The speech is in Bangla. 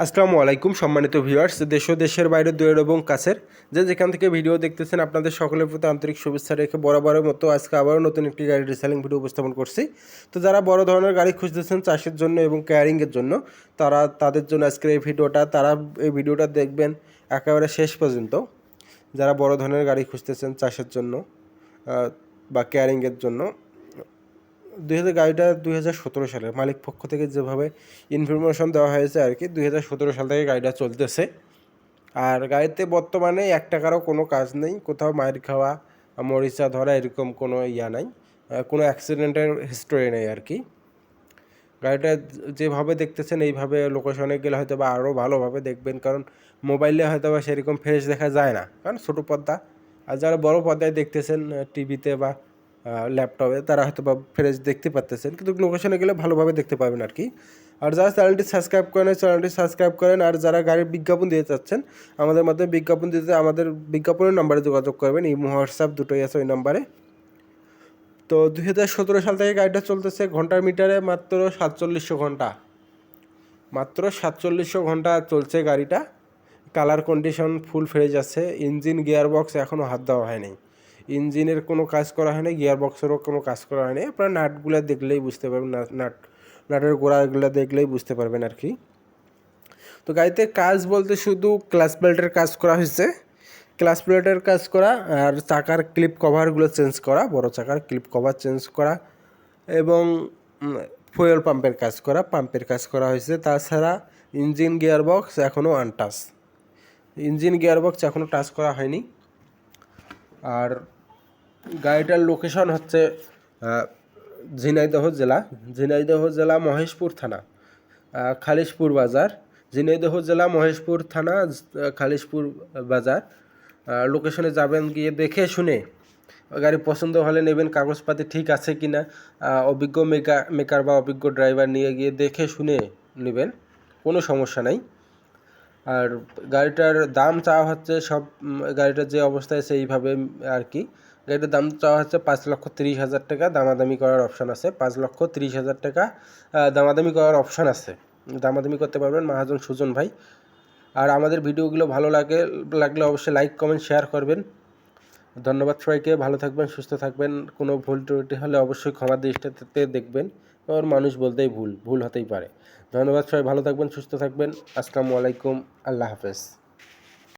আসসালামু আলাইকুম, সম্মানিত ভিউয়ার্স দেশ ও দেশের বাইরে, দূরের এবং কাছের। যে যেখান থেকে ভিডিও দেখতেছেন, আপনাদের সকলের প্রতি আন্তরিক শুভেচ্ছা রেখে বরাবরের মতো আজকে আবারও নতুন একটি গাড়ি রিসেলিং ভিডিও উপস্থাপন করছি। তো যারা বড় ধরনের গাড়ি খুঁজতেছেন চাষের জন্য এবং কেয়ারিংয়ের জন্য, তারা তাদের জন্য আজকের এই ভিডিওটা তারা এই ভিডিওটা দেখবেন একেবারে শেষ পর্যন্ত। যারা বড় ধরনের গাড়ি খুঁজতেছেন চাষের জন্য বা কেয়ারিংয়ের জন্য দুই হাজার গাড়িটা দুই হাজার সতেরো সালের মালিক পক্ষ থেকে যেভাবে ইনফরমেশন দেওয়া হয়েছে আর কি, দুই হাজার সতেরো সাল থেকে গাড়িটা চলতেছে। আর গাড়িতে বর্তমানে এক টাকারও কোনো কাজ নেই, কোথাও মায়ের খাওয়া, মরিচা ধরা এরকম কোনো ইয়া নাই কোনো অ্যাক্সিডেন্টের হিস্টোরি নেই আর কি। গাড়িটা যেভাবে দেখতেছেন এইভাবে লোকেশনে গেলে হয়তো বা আরও ভালোভাবে দেখবেন, কারণ মোবাইলে হয়তো বা সেরকম ফ্রেশ দেখা যায় না, কারণ ছোটো পর্দা। আর যারা বড় পর্দায় দেখতেছেন টিভিতে বা ল্যাপটপে তারা হয়তো বা ফ্রেশ দেখতে পারতেছেন, কিন্তু লোকেশনে গেলে ভালোভাবে দেখতে পাবেন আর কি। আর যারা চ্যানেলটি সাবস্ক্রাইব করেন চ্যানেলটি সাবস্ক্রাইব করেন, আর যারা গাড়ির বিজ্ঞাপন দিতে চাচ্ছেন, আমাদের মাধ্যমে বিজ্ঞাপন দিতে, আমাদের বিজ্ঞাপনের নাম্বারে যোগাযোগ করবেন, ইমো, হোয়াটসঅ্যাপ দুটোই আছে ওই নাম্বারে তো দুই হাজার সতেরো সাল থেকে গাড়িটা চলতেছে ঘণ্টার মিটারে মাত্র সাতচল্লিশশো ঘণ্টা। মাত্র সাতচল্লিশশো ঘণ্টা চলছে গাড়িটা। কালার কন্ডিশন ফুল ফ্রেশ আছে ইঞ্জিন গিয়ার বক্স এখনও হাত দেওয়া হয়নি। ইঞ্জিনের কোনো কাজ করা হয়নি গিয়ার বক্সেরও কোনো কাজ করা হয়নি। আপনারা নাটগুলো দেখলেই বুঝতে পারবেন, নাট- নাট, নাটের গোড়াগুলো দেখলেই বুঝতে পারবেন আর কি। তো গাড়িতে কাজ বলতে শুধু ক্লাস বেল্টের কাজ করা হয়েছে। ক্লাস প্লেটের কাজ করা আর চাকার ক্লিপ কভারগুলো চেঞ্জ করা, বড় চাকার ক্লিপ কভার চেঞ্জ করা এবং ফুয়েল পাম্পের কাজ করা, পাম্পের কাজ করা হয়েছে। তাছাড়া ইঞ্জিন গিয়ার বক্স এখনও আনটাচ। ইঞ্জিন গিয়ার বক্স এখনও টাচ করা হয়নি। আর গাড়িটার লোকেশন হচ্ছে ঝিনাইদহ জেলা। ঝিনাইদহ জেলা মহেশপুর থানা। খালিশপুর বাজার। ঝিনাইদহ জেলা মহেশপুর থানা খালিশপুর বাজার। লোকেশনে যাবেন গিয়ে দেখে শুনে গাড়ি পছন্দ হলে নেবেন, কাগজপাতি ঠিক আছে কি না অভিজ্ঞ মেকা মেকার বা অভিজ্ঞ ড্রাইভার নিয়ে গিয়ে দেখে শুনে নেবেন, কোনো সমস্যা নাই। আর গাড়িটার দাম চাওয়া হচ্ছে সব গাড়িটার যে অবস্থায় সেইভাবে আর কি। গাড়িটার দাম চাওয়া হচ্ছে পাঁচ লক্ষ তিরিশ হাজার টাকা, দামাদামি করার অপশান আছে। পাঁচ লক্ষ তিরিশ হাজার টাকা দামাদামি করার অপশান আছে। দামাদামি করতে পারবেন মাহাজন সুজন ভাই। আর আমাদের ভিডিওগুলো ভালো লাগে, লাগলে অবশ্যই লাইক কমেন্ট শেয়ার করবেন। ধন্যবাদ সবাইকে, ভালো থাকবেন, সুস্থ থাকবেন। কোনো ভুল ত্রুটি হলে অবশ্যই ক্ষমা দৃষ্টিতে দেখবেন। ওর মানুষ বলতেই ভুল ভুল হতেই পারে। ধন্যবাদ সবাই, ভালো থাকবেন, সুস্থ থাকবেন। আসসালামু আলাইকুম, আল্লাহ হাফেজ।